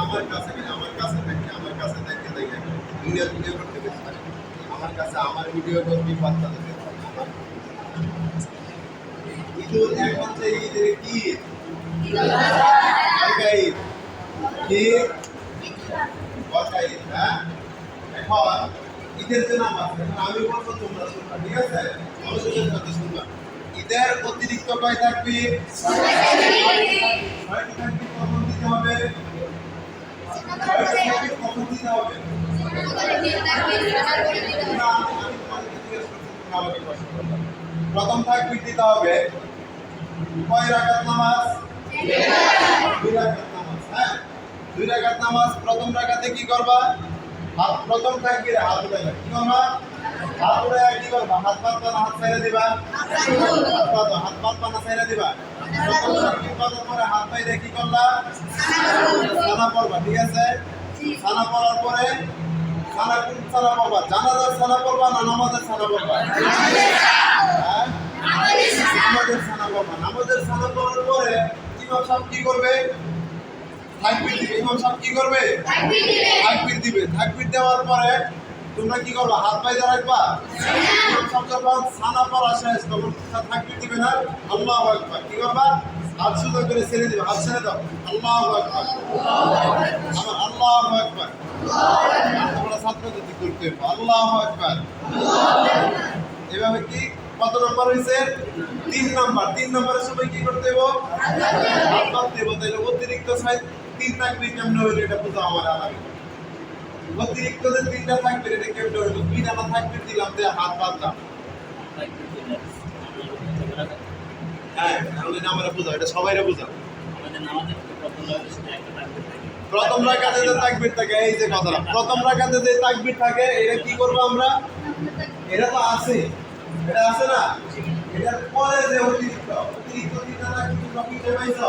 আমার কাছে গেলে আমার কাছে থাকলে আমার কাছে থাকতে দেখে দুনিয়া ভিডিও করতে গেছে আমার কাছে আমার ভিডিও করতে বাচ্চা দেখে ঈদের হ্যাঁ ঈদের যে নাম আছে আমি বলব তোমরা ঠিক আছে শুনবা ঈদের অতিরিক্ত কয় থাকবি প্রথম তাকবীর দিতে হবে? কয় রাকাত নামাজ? দুই রাকাত নামাজ হ্যাঁ? দুই রাকাত নামাজ প্রথম রাকাতে কি করবা? হাত প্রথম থাকবি হাত উঠাইবা কি করবা হাত উঠাইয়া কি করবা? হাত পাতবা না হাত ছেড়ে দিবা। হাত পাতো হাত পাতবা না ছেড়ে দিবা। প্রথম থাকবি করার হাত বাইরে কি করলা? সানা পড়বা, ঠিক আছে? সানা পড়ার পরে সানা কোন সানা পড়বা? জানাজার পড়বা না নামাজের সানা পড়বা? হ্যাঁ? নামাজের সানা পড়বা। নামাজের সানা পড়ার পরে ইমাম সাহেব কি করবে? তাকবীর দিবে ইমাম সাহেব কি করবে? তাকবীর দিবে। তাকবীর দেওয়ার পরে তোমরা কি করবা? হাত বাইরে রাখবা? ইমাম সাহেব যখন সানা পড়া শেষ। তখন তাকবীর দিবে না। আল্লাহু আকবার। কি করবা? হাত সুন্দর করে ছেড়ে দিবে। হাত ছেড়ে দাও। আল্লাহু আকবার। আমার আল্লাহু আকবার। তোমরা ছাত্রদের করতে হবে আল্লাহু আকবার। এভাবে কি কত নম্বর হয়েছে তিন নম্বর। তিন নম্বরের সময় কি করতে তাহলে অতিরিক্ত সাইজ তিন থাকবে কেমন হইল এটা বুঝা আমার আলাদা। অতিরিক্ত যে তিনটা থাকবে, এটা কেমন হইল দুই জানা থাকবে, দিলাম যে হাত বাঁধলাম হ্যাঁ তাহলে আমরা বুঝাও এটা সবাইরা বুঝাও প্রথম রাখাতে যে তাকবির থাকে, এই যে কথাটা। প্রথম রাখাতে যে তাকবির থাকে, এটা কি করব আমরা? এটা তো আছে। এটা আছে না? এটার পরে যে অতিরিক্ত অতিরিক্ত তিনটা তাকবির তোমরা কিনতে পাইছো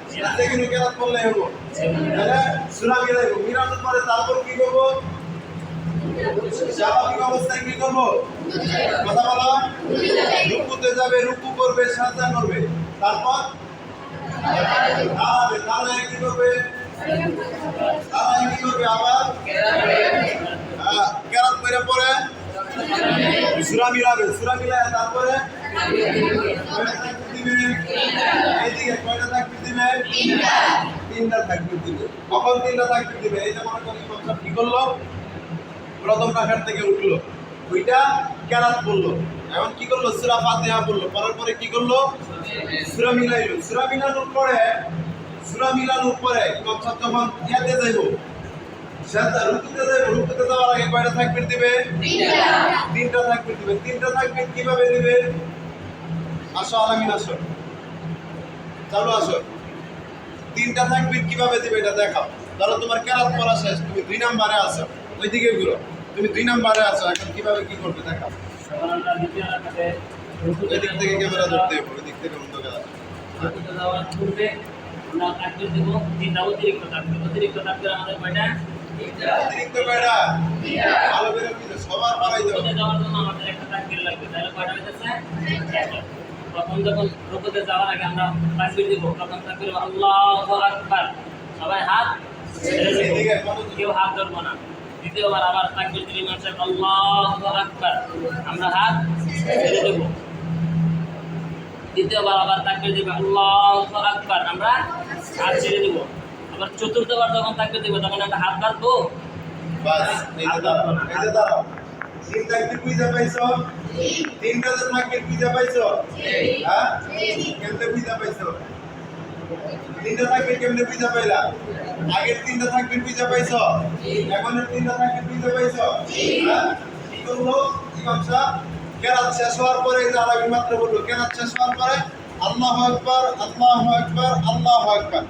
পরে তারপর কি করব? কথা রুকুতে যাবে তারপর? দাঁড়াবে কি করবে? দাঁড়ায় কি করবে আবার? হ্যাঁ, কেরাত করে পরে? সুরা মিলাবে সুরা মিলায় তারপরে? দিবে এইদিকে কয়টা তাকবীর দিবে? তিনটা। তাকবীর দিবে। কখন তিনটা তাকবীর দিবে? এই যে মনে করি ইমাম কি করল? প্রথম রাখার থেকে উঠল। ওইটা কেরাত বলল। এখন কি করল? সুরা ফাতিহা বলল। পরের পরে কি করল? সুরা মিলাইলো। সুরা মিলানোর পরে সুরা মিলানোর পরে ইমাম সাহেব যখন ইয়াতে যাইবো। সেটা রুকুতে যাইবো। রুকুতে যাওয়ার আগে কয়টা তাকবীর দিবে? তিনটা। তাকবীর দিবে। তিনটা তাকবীর কীভাবে দিবে? আসো, আলামিন আসো। চালু আসো। তিনটা তাকবীর কীভাবে দেবে এটা দেখাও। ধরো তোমার কেরাত পড়া শেষ, তুমি দুই নাম্বারে আছো। ওইদিকে ঘুরো। তুমি দুই নাম্বারে আসো এখন কীভাবে কি করবে দেখাও। এদিক থেকে ক্যামেরা ধরতে হবে ওই দিক থেকে ভালো সবার পাড়াই দেবো প্রথম যখন রুকুতে যাওয়ার আগে আমরা তাকবির দিব, প্রথম তাকবির আল্লাহু আকবার। সবাই হাত কেউ হাত ধরবো না। দ্বিতীয়বার আবার তাকবির দিলে সাহেব আল্লাহু আকবার। আমরা হাত ছেড়ে দেব। দ্বিতীয়বার আবার তাকবির দিবে আল্লাহু আকবার। আমরা হাত ছেড়ে দেব। আবার চতুর্থবার যখন তাকবির দিব, তখন আমরা হাত বাঁধবো? বাস, এই যে তিন পাইছো? হ্যাঁ? কেমনে পাইছো? তিনটা তাকবীর কেমনে পাইলা? আগের তিনটা তাকবীর বুঝা পাইছো? এখনের তিনটা তাকবীর বুঝা পাইছো? হ্যাঁ? কি করল? ইমাম সাহেব কেরাত শেষ হওয়ার পরে মাত্র বলল কেরাত শেষ হওয়ার পরে আল্লাহু আকবার আল্লাহু আকবার আল্লাহু আকবার।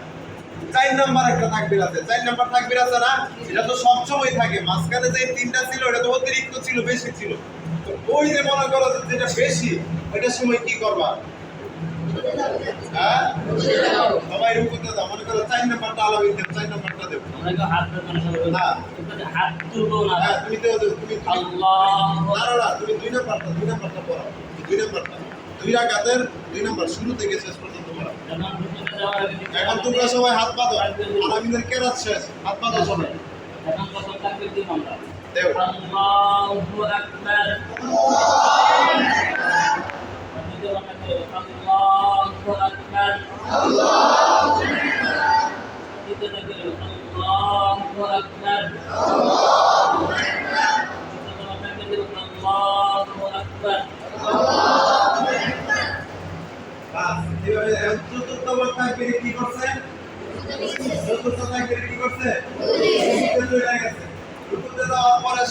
চার নাম্বার একটা তাকবির আছে। চার নাম্বার তাকবির আছে না? এটা তো সবসময় থাকে। মাঝখানে যে তিনটা ছিল এটা তো অতিরিক্ত ছিল বেশি ছিল। তো ওই যে মনে করো যেটা বেশি ওইটার সময় কি করবা? হ্যাঁ? সবাই রুকুতে দাও মনে করো চার নাম্বারটা আলামিন দেব চার নাম্বারটা দেব। আমরা কেউ হাত ধরবো না সবাই না। কিন্তু হাত তুলবো না। হ্যাঁ তুমি দেও দেও তুমি তুমি- আল্লাহ। না না না তুমি দুই নাম্বারটা দুই নাম্বারটা পড়াও। দুই নাম্বারটা। দুই রাকাতের দুই নাম্বার শুরু থেকে শেষ পর্যন্ত পড়াও। এখন তোমরা সবাই হাত পাতো আলামিনের কে শেষ হাত পাতো সবাই। এখন কত তাকবীর দিব আমরা? আল্লাহু আকবার।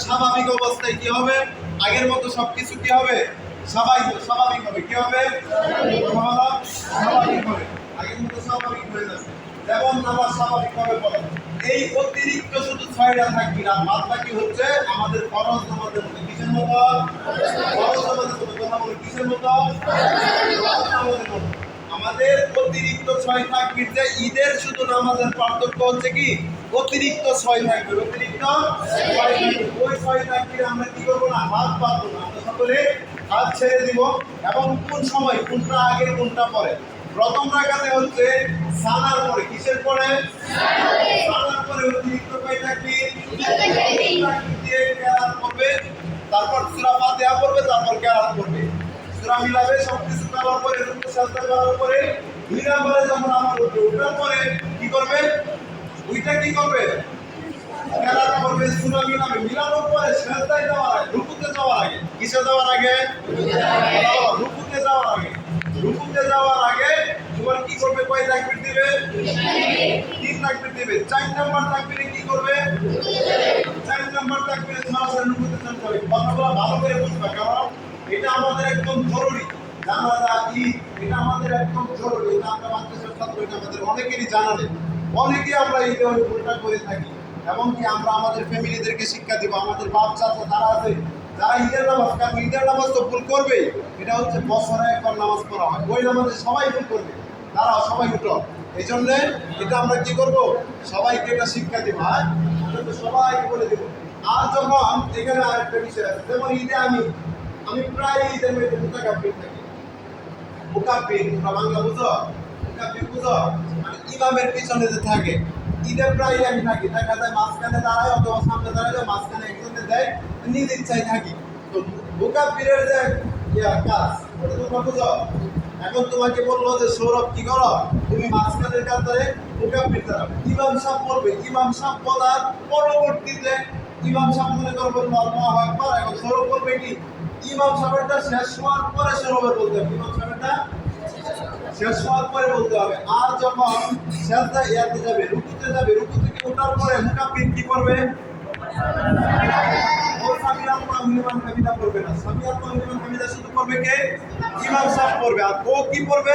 স্বাভাবিক অবস্থায় কি হবে? আগের মতো সবকিছু কি হবে? স্বাভাবিক স্বাভাবিক হবে। কি হবে? স্বাভাবিক হবে। আগের মতো স্বাভাবিক হয়ে যাবে। যেমন আমার স্বাভাবিক হবে বলো এই অতিরিক্ত শুধু ছয়টা থাকবি না বাদ বাকি হচ্ছে আমাদের ফরজ নামাজের আমাদের অতিরিক্ত ছয় থাকবি যে ঈদের শুধু নামাজের পার্থক্য হচ্ছে কি? অতিরিক্ত ছয় থাকবে। অতিরিক্ত ওই ছয় থাকবি আমরা কি করব না? হাত পাতবো না। আমরা সকলে হাত ছেড়ে দিব। এবং কোন সময় কোনটা আগে কোনটা পরে? প্রথম রাখাতে হচ্ছে সানার পরে। কিসের পরে? সানার পরে। অতিরিক্ত কয় থাকবি? তারপর সূরা ফাতিহা পড়বে, তারপর কেরাত করবে সূরা মিলাবে সবকিছু করার পরে রুকু সাজদা করার পরে দুই নম্বরে যখন আমার উঠবে ওঠার পরে কি করবে? ওইটা কি করবে? করবে মিলানোর পরে আগে কিসে আগে? যাওয়ার আগে। যাওয়ার আগে করবে? কয় তিন চার নাম্বার কি করবে? কারণ এটা আমাদের একদম জরুরি। এটা আমাদের একদম জরুরি, এটা আমরা অনেকেরই জানা নেই। অনেকেই আমরা ঈদে ভুলটা করে থাকি। এমনকি আমরা আমাদের ফ্যামিলিদেরকে শিক্ষা দিব, আমাদের বাপ, চাচা যারা আছে, যারা ঈদের নামাজ, কারণ নামাজ তো ভুল করবেই এটা হচ্ছে বছরে একবার নামাজ পড়া হয়। ওই নামাজে সবাই ভুল করবে। তারা সবাই উঠো এই জন্যে এটা আমরা কি করব? সবাইকে এটা শিক্ষা দিব। হ্যাঁ সবাইকে বলে দিব। আর যখন এখানে বিষয় আছে, যেমন ঈদে আমি আমি প্রায় ঈদের মুতাকাব্বির থাকি। তোমরা বাংলা বুঝো? বুঝো? মানে ইমামের পিছনে যে থাকে, ঈদে প্রায় আমি থাকি। দেখা যায় মাঝখানে দাঁড়ায় অথবা সামনে মাঝখানে একজনে দেয়, নিজ ইচ্ছায় থাকি। তো মুকাব্বিরের যে কাজ, ওটা তোমরা বুঝো? এখন তোমাকে বলল যে, সৌরভ, কি করো? তুমি মাঝখানের কাতারে মুকাব্বির দাঁড়াবে ইমাম সাহেব বলবে, ইমাম সাহেব বলার পরবর্তীতে ইমাম সাহেব মনে করবে আল্লাহু আকবার, এখন সৌরভ বলবে কি? ইমাম সাহেবটা শেষ হওয়ার পরে সৌরভের বলতে হবে। ইমাম সাহেবটা শেষ হওয়ার পরে বলতে হবে। আর যখন শেষদা ইয়াতে যাবে, রুকুতে যাবে, রুকু থেকে ওঠার পরে মুকাব্বির কি করবে? করবে না। সামি আল্লাহ লিমান হামিদা শুধু করবে কে? ইমাম সাহেব করবে। আর ও কি করবে।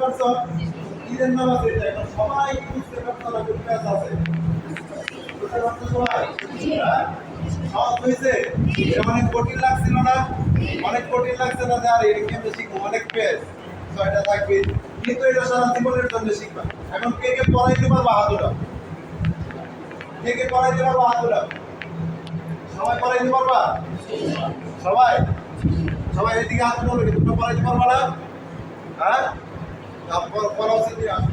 পারছ ঈদের নামাজ সবাই বুঝতে পারছ না কোন কাজ আছে। সবাই? হ্যাঁ? লাগছিল অনেক কঠিন লাগছে না আর, এটা কেমনে অনেক পেজ। ছয়টা থাকবে। কিন্তু এটা সারা কে কে পড়াইতে পারবা হাতুরা কে কে পড়াইতে পারবা হাতুরা সবাই পড়াইতে পারবা? সবাই? সবাই এদিকে হাত তুলো তোমরা পড়াইতে পারবা না? হ্যাঁ? পড়া উচিত তুমি আসো।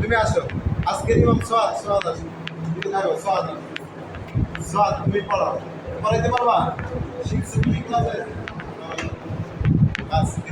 তুমি আসো আজকে ইমাম সোয়াদ সোয়াদ আসো তুমি থাকো সোয়াদ সোয়াদ তুমি পড়াও পড়াইতে পারবা শিখছো তুমি ক্লাসে আজকে